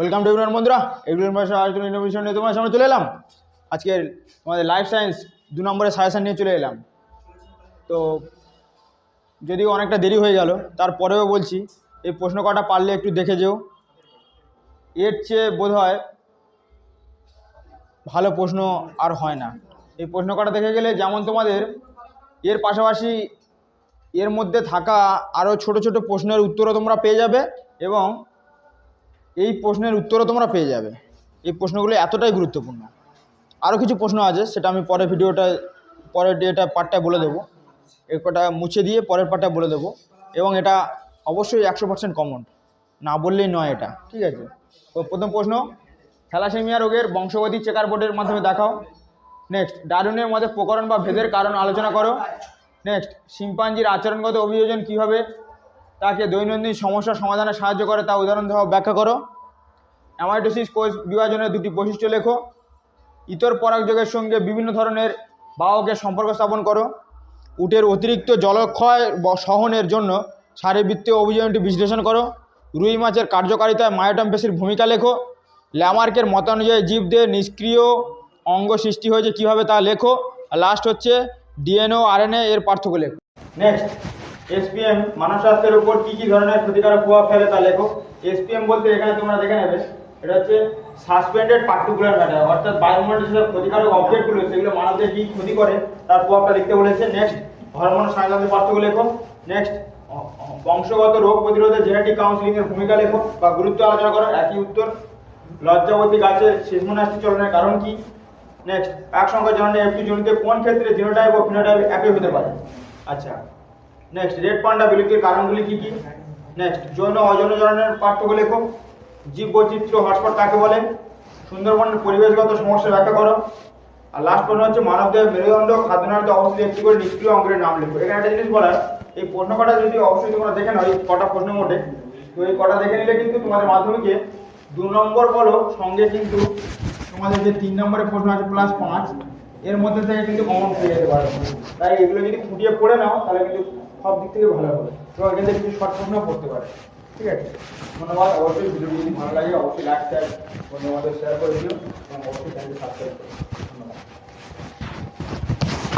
Welcome to everyone বন্ধুরা। Everyone ভাষা Arjun innovation নিয়ে তোমার সামনে চলে এলাম। আজকে তোমাদের লাইফ সায়েন্স দু নম্বরের সাজেশান নিয়ে চলে এলাম। তো যদিও অনেকটা দেরি হয়ে গেল, তারপরেও বলছি, এই প্রশ্ন কটা পারলে একটু দেখে যেও। এর চেয়ে বোধ হয় ভালো প্রশ্ন আর হয় না। এই প্রশ্ন কটা দেখে গেলে যেমন তোমাদের, এর পাশাপাশি এর মধ্যে থাকা আরও ছোট ছোট প্রশ্নের উত্তরও তোমরা পেয়ে যাবে এবং এই প্রশ্নের উত্তরও তোমরা পেয়ে যাবে। এই প্রশ্নগুলো এতটাই গুরুত্বপূর্ণ। আরও কিছু প্রশ্ন আছে, সেটা আমি পরের ভিডিওটা, পরের এটা পার্টটা বলে দেবো। এই কটা মুছে দিয়ে পরের পার্টটায় বলে দেবো। এবং এটা অবশ্যই একশো পার্সেন্ট কমন না বললেই নয় এটা, ঠিক আছে? তো প্রথম প্রশ্ন, থ্যালাসেমিয়া রোগের বংশগতি চেকার বোর্ডের মাধ্যমে দেখাও। নেক্সট ডারুনের মধ্যে প্রকরণ বা ভেদের কারণ আলোচনা করো। নেক্সট শিম্পাঞ্জির আচরণগত অভিযোজন কীভাবে তাকে দৈনন্দিন সমস্যার সমাধানে সাহায্য করে, তা উদাহরণ দেওয়া, ব্যাখ্যা করো। অ্যামাইটোসিস কোষ বিভাজনের দুটি বৈশিষ্ট্য লেখো। ইতর পরাগযোগের সঙ্গে বিভিন্ন ধরনের বাহকের সম্পর্ক স্থাপন করো। উটের অতিরিক্ত জলক্ষয় সহনের জন্য শারীরবৃত্তীয় অভিযোজনটি বিশ্লেষণ করো। রুই মাছের কার্যকারিতায় মায়োটম ভূমিকা লেখো। ল্যামার্কের মতানুযায়ী জীবদের নিষ্ক্রিয় অঙ্গ সৃষ্টি হয়েছে কীভাবে তা লেখো। লাস্ট হচ্ছে ডিএনও আরএনএ এর পার্থক্য লেখো। নেক্সট এসপিএম মানব স্বাস্থ্যের উপর কী কী ধরনের ক্ষতিকারক প্রভাব ফেলে তা লেখো এসপিএম বলতে এখানে তোমরা দেখে নেবে, এটা হচ্ছে সাসপেন্ডেড পার্টিকুলার ম্যাটার অর্থাৎ বায়ুমণ্ডলের যেসব ক্ষতিকারক অবজেক্টগুলো সেগুলো মানবদের কী ক্ষতি করে, তার প্রভাবটা লিখতে বলেছে। নেক্সট হরমোন সংক্রান্ত পার্থক্য লেখো। নেক্সট বংশগত রোগ প্রতিরোধে জেনেটিক কাউন্সিলিং এর ভূমিকা লেখো বা গুরুত্ব আলোচনা করো, একই উত্তর। লজ্জাবতী গাছের শিশুনাশি চলনের কারণ কি? নেক্সট এক সংখ্যা জননে একটি জনিতে কোন ক্ষেত্রে জিনোটাইপ ও ফিনোটাইপ একই হতে পারে? আচ্ছা নেক্সট রেড পান্ডা বিলুপ্তির কারণগুলি কি কি? নেক্সট যৌন অযৌন জননের পার্থক্য লেখো। জীব বৈচিত্র্য হটস্পট কাকে বলে? সুন্দরবনের পরিবেশগত সমস্যা ব্যাখ্যা করো। আর লাস্ট প্রশ্ন হচ্ছে, মানবদেহের মেরুদণ্ড, খাদ্যনালীতে অবস্থিত একটি করে নিষ্ক্রিয় অঙ্গের নাম লেখো। এখানে একটা জিনিস বলার, এই প্রশ্ন কটা যদি অবশ্যই তোমরা দেখে নাও, এই কটা প্রশ্ন মোটে তো এই কটা দেখে নিলে কিন্তু তোমাদের মাধ্যমিকে দু নম্বর বলো, সঙ্গে কিন্তু তোমাদের যে তিন নম্বরের প্রশ্ন আছে প্লাস পাঁচ, এর মধ্যে থেকে কিন্তু কমন পেয়ে যেতে পারো। তাই এগুলো যদি খুঁটিয়ে পড়ে নাও, তাহলে কিন্তু সব দিক থেকে ভালো হবে। এবং এখান থেকে কিছু শর্ট প্রশ্ন পড়তে পারে। ঠিক আছে? ধন্যবাদ। অবশ্যই ভিডিওটি যদি ভালো লাগে, অবশ্যই লাইক শেয়ার ধন্যবাদ শেয়ার করে দিও। এবং অবশ্যই চ্যানেলটি সাবস্ক্রাইব করো। ধন্যবাদ।